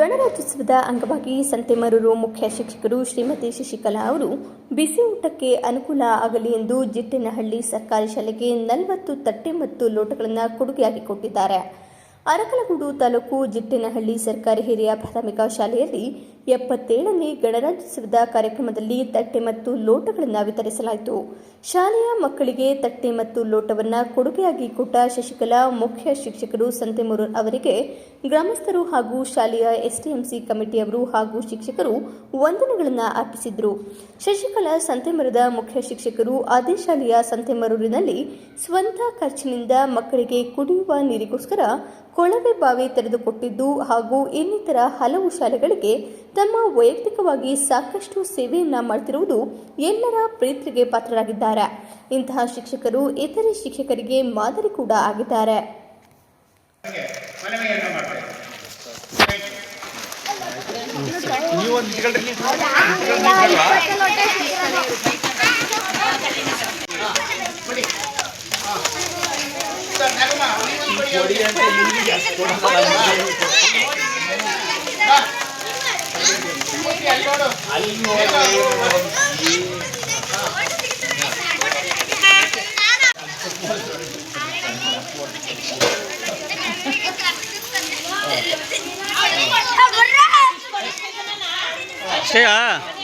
ಗಣರಾಜ್ಯೋತ್ಸವದ ಅಂಗವಾಗಿ ಸಂತೆಮರೂರು ಮುಖ್ಯ ಶಿಕ್ಷಕರು ಶ್ರೀಮತಿ ಶಶಿಕಲಾ ಅವರು ಬಿಸಿ ಊಟಕ್ಕೆ ಅನುಕೂಲ ಆಗಲಿ ಎಂದು ಜಿಟ್ಟಿನಹಳ್ಳಿ ಸರ್ಕಾರಿ ಶಾಲೆಗೆ ನಲವತ್ತು ತಟ್ಟೆ ಮತ್ತು ಲೋಟಗಳನ್ನು ಕೊಡುಗೆಯಾಗಿ ಕೊಟ್ಟಿದ್ದಾರೆ. ಅರಕಲಗೂಡು ತಾಲೂಕು ಜಿಟ್ಟಿನಹಳ್ಳಿ ಸರ್ಕಾರಿ ಹಿರಿಯ ಪ್ರಾಥಮಿಕ ಶಾಲೆಯಲ್ಲಿ ಎಪ್ಪತ್ತೇಳನೇ ಗಣರಾಜ್ಯೋತ್ಸವದ ಕಾರ್ಯಕ್ರಮದಲ್ಲಿ ತಟ್ಟೆ ಮತ್ತು ಲೋಟಗಳನ್ನು ವಿತರಿಸಲಾಯಿತು. ಶಾಲೆಯ ಮಕ್ಕಳಿಗೆ ತಟ್ಟೆ ಮತ್ತು ಲೋಟವನ್ನು ಕೊಡುಗೆಯಾಗಿ ಕೊಟ್ಟ ಶಶಿಕಲಾ ಮುಖ್ಯ ಶಿಕ್ಷಕರು ಸಂತೆಮೂರು ಅವರಿಗೆ ಗ್ರಾಮಸ್ಥರು ಹಾಗೂ ಶಾಲೆಯ ಎಸ್ಟಿಎಂಸಿ ಕಮಿಟಿಯವರು ಹಾಗೂ ಶಿಕ್ಷಕರು ವಂದನೆಗಳನ್ನು ಅರ್ಪಿಸಿದರು. ಶಶಿಕಲಾ ಸಂತೆಮರದ ಮುಖ್ಯ ಶಿಕ್ಷಕರು ಅದೇ ಶಾಲೆಯ ಸಂತೆಮರೂರಿನಲ್ಲಿ ಸ್ವಂತ ಖರ್ಚಿನಿಂದ ಮಕ್ಕಳಿಗೆ ಕುಡಿಯುವ ನೀರಿಗೋಸ್ಕರ ಕೊಳವೆ ಬಾವಿ ತೆರೆದುಕೊಟ್ಟಿದ್ದು ಹಾಗೂ ಇನ್ನಿತರ ಹಲವು ಶಾಲೆಗಳಿಗೆ ತಮ್ಮ ವೈಯಕ್ತಿಕವಾಗಿ ಸಾಕಷ್ಟು ಸೇವೆಯನ್ನ ಮಾಡ್ತಿರುವುದು ಎಲ್ಲರ ಪ್ರೀತಿಗೆ ಪಾತ್ರರಾಗಿದ್ದಾರೆ. ಇಂತಹ ಶಿಕ್ಷಕರು ಇತರೆ ಶಿಕ್ಷಕರಿಗೆ ಮಾದರಿ ಕೂಡ ಆಗಿದ್ದಾರೆ. ನೀವು ಒಂದು ನಿಂತ್ಕೊಳ್ರಿ ನಿಂತ್ಕೊಳ್ರಿ ನಿಂತ್ಕೊಳ್ವಾ? ಕೊಡಿ ಹಾ. ಸರ್, ನಗಮ, ನೀವೊಂದು ಕೊಡಿ ಅವ್ರಿಗೆ. ಕೊಡಿ ಅಂತ ನಿಮ್ಗೆ ಜಾಸ್ತಿ ಕೊಡೋದಲ್ಲ ನಮ್ಗೆ. ಬಾ. ಮೂರ್ತಿ ಅಲ್ಲಿ ನೋಡು. 谁人？